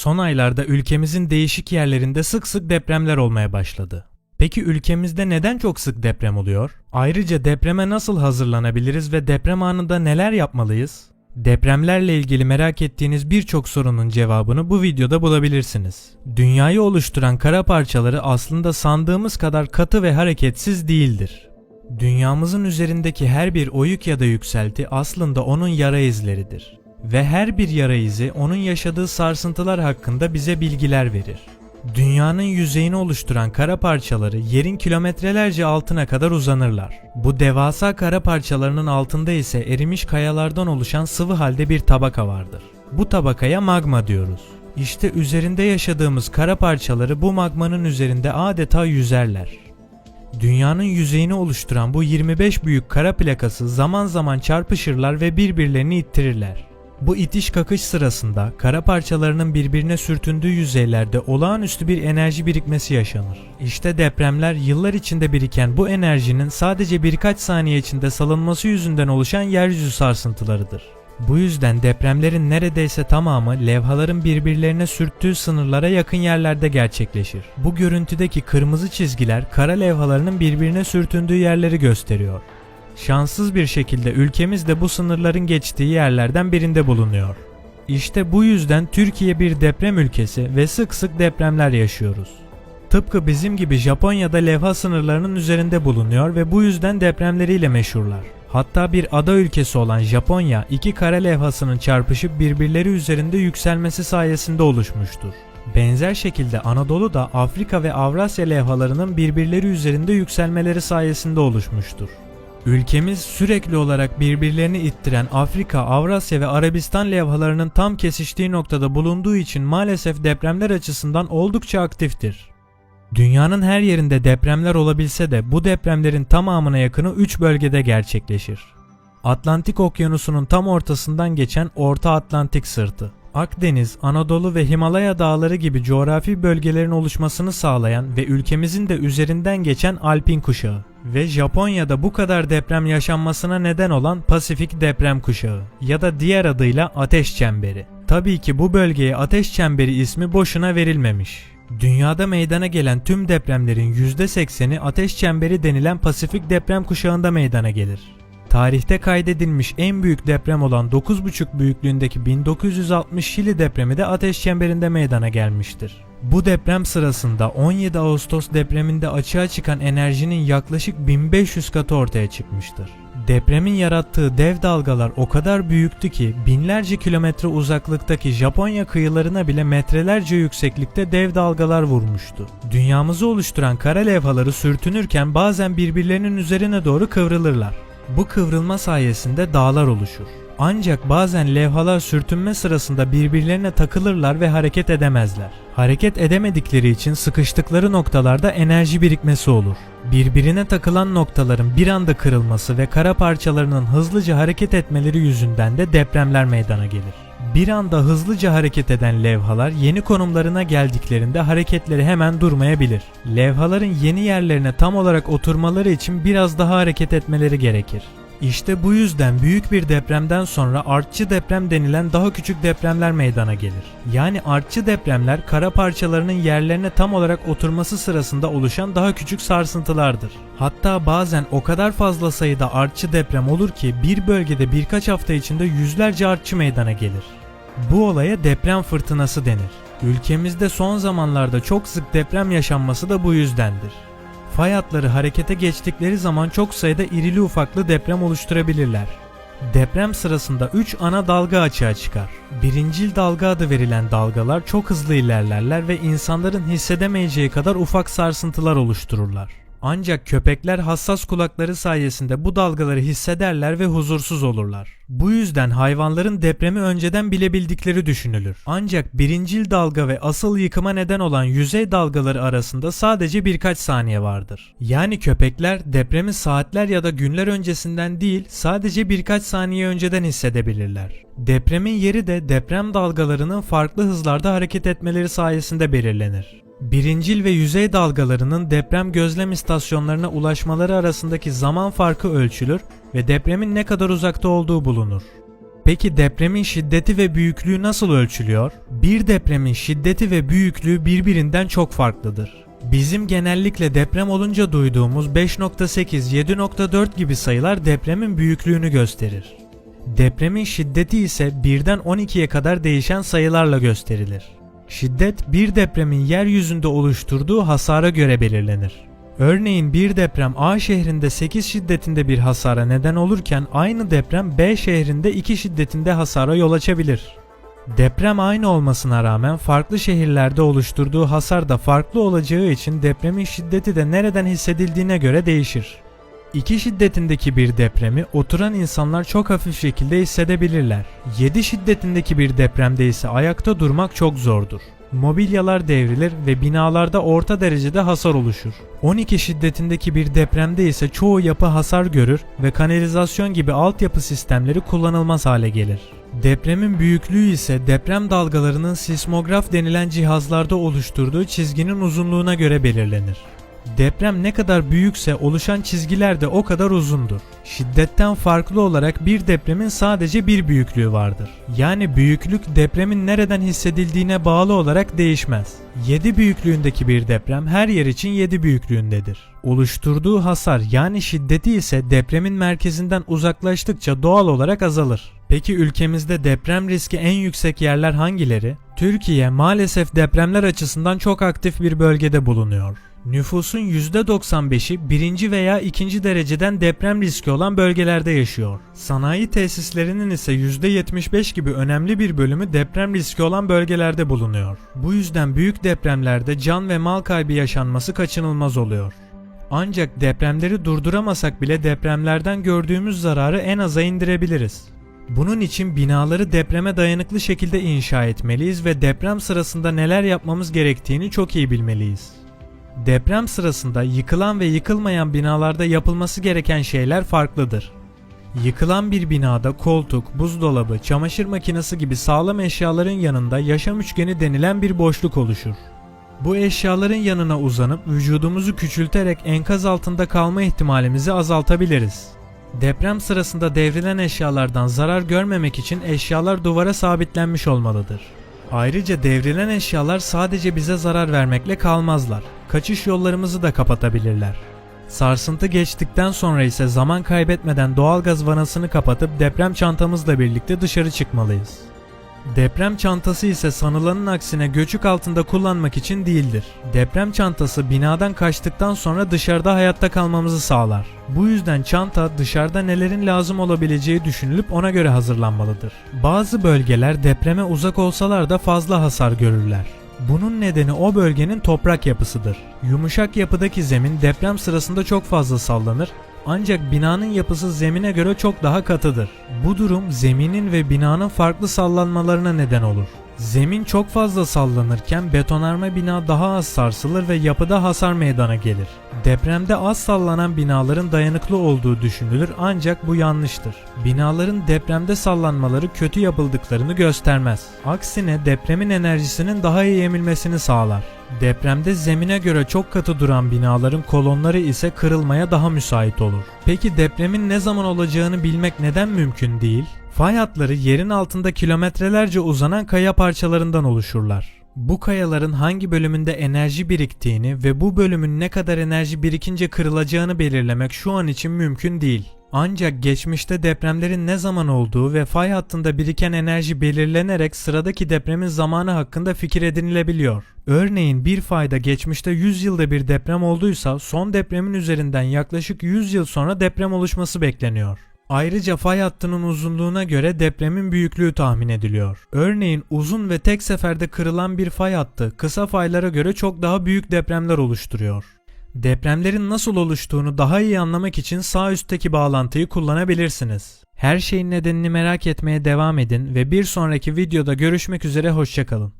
Son aylarda ülkemizin değişik yerlerinde sık sık depremler olmaya başladı. Peki ülkemizde neden çok sık deprem oluyor? Ayrıca depreme nasıl hazırlanabiliriz ve deprem anında neler yapmalıyız? Depremlerle ilgili merak ettiğiniz birçok sorunun cevabını bu videoda bulabilirsiniz. Dünyayı oluşturan kara parçaları aslında sandığımız kadar katı ve hareketsiz değildir. Dünyamızın üzerindeki her bir oyuk ya da yükselti aslında onun yara izleridir. Ve her bir yara izi onun yaşadığı sarsıntılar hakkında bize bilgiler verir. Dünyanın yüzeyini oluşturan kara parçaları yerin kilometrelerce altına kadar uzanırlar. Bu devasa kara parçalarının altında ise erimiş kayalardan oluşan sıvı halde bir tabaka vardır. Bu tabakaya magma diyoruz. İşte üzerinde yaşadığımız kara parçaları bu magmanın üzerinde adeta yüzerler. Dünyanın yüzeyini oluşturan bu 25 büyük kara plakası zaman zaman çarpışırlar ve birbirlerini ittirirler. Bu itiş kakış sırasında kara parçalarının birbirine sürtündüğü yüzeylerde olağanüstü bir enerji birikmesi yaşanır. İşte depremler yıllar içinde biriken bu enerjinin sadece birkaç saniye içinde salınması yüzünden oluşan yeryüzü sarsıntılarıdır. Bu yüzden depremlerin neredeyse tamamı levhaların birbirlerine sürttüğü sınırlara yakın yerlerde gerçekleşir. Bu görüntüdeki kırmızı çizgiler kara levhalarının birbirine sürtündüğü yerleri gösteriyor. Şanssız bir şekilde ülkemiz de bu sınırların geçtiği yerlerden birinde bulunuyor. İşte bu yüzden Türkiye bir deprem ülkesi ve sık sık depremler yaşıyoruz. Tıpkı bizim gibi Japonya'da levha sınırlarının üzerinde bulunuyor ve bu yüzden depremleriyle meşhurlar. Hatta bir ada ülkesi olan Japonya iki kare levhasının çarpışıp birbirleri üzerinde yükselmesi sayesinde oluşmuştur. Benzer şekilde Anadolu da Afrika ve Avrasya levhalarının birbirleri üzerinde yükselmeleri sayesinde oluşmuştur. Ülkemiz sürekli olarak birbirlerini ittiren Afrika, Avrasya ve Arabistan levhalarının tam kesiştiği noktada bulunduğu için maalesef depremler açısından oldukça aktiftir. Dünyanın her yerinde depremler olabilse de bu depremlerin tamamına yakını 3 bölgede gerçekleşir. Atlantik Okyanusu'nun tam ortasından geçen Orta Atlantik Sırtı. Akdeniz, Anadolu ve Himalaya dağları gibi coğrafi bölgelerin oluşmasını sağlayan ve ülkemizin de üzerinden geçen Alpin kuşağı ve Japonya'da bu kadar deprem yaşanmasına neden olan Pasifik deprem kuşağı ya da diğer adıyla Ateş Çemberi. Tabii ki bu bölgeye Ateş Çemberi ismi boşuna verilmemiş. Dünyada meydana gelen tüm depremlerin %80'i Ateş Çemberi denilen Pasifik deprem kuşağında meydana gelir. Tarihte kaydedilmiş en büyük deprem olan 9,5 büyüklüğündeki 1960 Şili depremi de ateş çemberinde meydana gelmiştir. Bu deprem sırasında 17 Ağustos depreminde açığa çıkan enerjinin yaklaşık 1500 katı ortaya çıkmıştır. Depremin yarattığı dev dalgalar o kadar büyüktü ki binlerce kilometre uzaklıktaki Japonya kıyılarına bile metrelerce yükseklikte dev dalgalar vurmuştu. Dünyamızı oluşturan kara levhaları sürtünürken bazen birbirlerinin üzerine doğru kıvrılırlar. Bu kıvrılma sayesinde dağlar oluşur. Ancak bazen levhalar sürtünme sırasında birbirlerine takılırlar ve hareket edemezler. Hareket edemedikleri için sıkıştıkları noktalarda enerji birikmesi olur. Birbirine takılan noktaların bir anda kırılması ve kara parçalarının hızlıca hareket etmeleri yüzünden de depremler meydana gelir. Bir anda hızlıca hareket eden levhalar yeni konumlarına geldiklerinde hareketleri hemen durmayabilir. Levhaların yeni yerlerine tam olarak oturmaları için biraz daha hareket etmeleri gerekir. İşte bu yüzden büyük bir depremden sonra artçı deprem denilen daha küçük depremler meydana gelir. Yani artçı depremler kara parçalarının yerlerine tam olarak oturması sırasında oluşan daha küçük sarsıntılardır. Hatta bazen o kadar fazla sayıda artçı deprem olur ki bir bölgede birkaç hafta içinde yüzlerce artçı meydana gelir. Bu olaya deprem fırtınası denir. Ülkemizde son zamanlarda çok sık deprem yaşanması da bu yüzdendir. Fay hatları harekete geçtikleri zaman çok sayıda irili ufaklı deprem oluşturabilirler. Deprem sırasında 3 ana dalga açığa çıkar. Birincil dalga adı verilen dalgalar çok hızlı ilerlerler ve insanların hissedemeyeceği kadar ufak sarsıntılar oluştururlar. Ancak köpekler hassas kulakları sayesinde bu dalgaları hissederler ve huzursuz olurlar. Bu yüzden hayvanların depremi önceden bilebildikleri düşünülür. Ancak birincil dalga ve asıl yıkıma neden olan yüzey dalgaları arasında sadece birkaç saniye vardır. Yani köpekler depremi saatler ya da günler öncesinden değil sadece birkaç saniye önceden hissedebilirler. Depremin yeri de deprem dalgalarının farklı hızlarda hareket etmeleri sayesinde belirlenir. Birincil ve yüzey dalgalarının deprem gözlem istasyonlarına ulaşmaları arasındaki zaman farkı ölçülür ve depremin ne kadar uzakta olduğu bulunur. Peki depremin şiddeti ve büyüklüğü nasıl ölçülüyor? Bir depremin şiddeti ve büyüklüğü birbirinden çok farklıdır. Bizim genellikle deprem olunca duyduğumuz 5.8, 7.4 gibi sayılar depremin büyüklüğünü gösterir. Depremin şiddeti ise 1'den 12'ye kadar değişen sayılarla gösterilir. Şiddet bir depremin yeryüzünde oluşturduğu hasara göre belirlenir. Örneğin bir deprem A şehrinde 8 şiddetinde bir hasara neden olurken aynı deprem B şehrinde 2 şiddetinde hasara yol açabilir. Deprem aynı olmasına rağmen farklı şehirlerde oluşturduğu hasar da farklı olacağı için depremin şiddeti de nereden hissedildiğine göre değişir. 2 şiddetindeki bir depremi oturan insanlar çok hafif şekilde hissedebilirler. 7 şiddetindeki bir depremde ise ayakta durmak çok zordur. Mobilyalar devrilir ve binalarda orta derecede hasar oluşur. 12 şiddetindeki bir depremde ise çoğu yapı hasar görür ve kanalizasyon gibi altyapı sistemleri kullanılmaz hale gelir. Depremin büyüklüğü ise deprem dalgalarının sismograf denilen cihazlarda oluşturduğu çizginin uzunluğuna göre belirlenir. Deprem ne kadar büyükse oluşan çizgiler de o kadar uzundur. Şiddetten farklı olarak bir depremin sadece bir büyüklüğü vardır. Yani büyüklük depremin nereden hissedildiğine bağlı olarak değişmez. 7 büyüklüğündeki bir deprem her yer için 7 büyüklüğündedir. Oluşturduğu hasar yani şiddeti ise depremin merkezinden uzaklaştıkça doğal olarak azalır. Peki ülkemizde deprem riski en yüksek yerler hangileri? Türkiye maalesef depremler açısından çok aktif bir bölgede bulunuyor. Nüfusun %95'i birinci veya ikinci dereceden deprem riski olan bölgelerde yaşıyor. Sanayi tesislerinin ise %75 gibi önemli bir bölümü deprem riski olan bölgelerde bulunuyor. Bu yüzden büyük depremlerde can ve mal kaybı yaşanması kaçınılmaz oluyor. Ancak depremleri durduramasak bile depremlerden gördüğümüz zararı en aza indirebiliriz. Bunun için binaları depreme dayanıklı şekilde inşa etmeliyiz ve deprem sırasında neler yapmamız gerektiğini çok iyi bilmeliyiz. Deprem sırasında yıkılan ve yıkılmayan binalarda yapılması gereken şeyler farklıdır. Yıkılan bir binada koltuk, buzdolabı, çamaşır makinesi gibi sağlam eşyaların yanında yaşam üçgeni denilen bir boşluk oluşur. Bu eşyaların yanına uzanıp vücudumuzu küçülterek enkaz altında kalma ihtimalimizi azaltabiliriz. Deprem sırasında devrilen eşyalardan zarar görmemek için eşyalar duvara sabitlenmiş olmalıdır. Ayrıca devrilen eşyalar sadece bize zarar vermekle kalmazlar. Kaçış yollarımızı da kapatabilirler. Sarsıntı geçtikten sonra ise zaman kaybetmeden doğalgaz vanasını kapatıp deprem çantamızla birlikte dışarı çıkmalıyız. Deprem çantası ise sanılanın aksine göçük altında kullanmak için değildir. Deprem çantası binadan kaçtıktan sonra dışarıda hayatta kalmamızı sağlar. Bu yüzden çanta dışarıda nelerin lazım olabileceği düşünülüp ona göre hazırlanmalıdır. Bazı bölgeler depreme uzak olsalar da fazla hasar görürler. Bunun nedeni o bölgenin toprak yapısıdır. Yumuşak yapıdaki zemin deprem sırasında çok fazla sallanır ancak binanın yapısı zemine göre çok daha katıdır. Bu durum zeminin ve binanın farklı sallanmalarına neden olur. Zemin çok fazla sallanırken betonarme bina daha az sarsılır ve yapıda hasar meydana gelir. Depremde az sallanan binaların dayanıklı olduğu düşünülür ancak bu yanlıştır. Binaların depremde sallanmaları kötü yapıldıklarını göstermez. Aksine depremin enerjisinin daha iyi emilmesini sağlar. Depremde zemine göre çok katı duran binaların kolonları ise kırılmaya daha müsait olur. Peki depremin ne zaman olacağını bilmek neden mümkün değil? Fay hatları yerin altında kilometrelerce uzanan kaya parçalarından oluşurlar. Bu kayaların hangi bölümünde enerji biriktiğini ve bu bölümün ne kadar enerji birikince kırılacağını belirlemek şu an için mümkün değil. Ancak geçmişte depremlerin ne zaman olduğu ve fay hattında biriken enerji belirlenerek sıradaki depremin zamanı hakkında fikir edinilebiliyor. Örneğin bir fayda geçmişte 100 yılda bir deprem olduysa son depremin üzerinden yaklaşık 100 yıl sonra deprem oluşması bekleniyor. Ayrıca fay hattının uzunluğuna göre depremin büyüklüğü tahmin ediliyor. Örneğin uzun ve tek seferde kırılan bir fay hattı kısa faylara göre çok daha büyük depremler oluşturuyor. Depremlerin nasıl oluştuğunu daha iyi anlamak için sağ üstteki bağlantıyı kullanabilirsiniz. Her şeyin nedenini merak etmeye devam edin ve bir sonraki videoda görüşmek üzere hoşçakalın.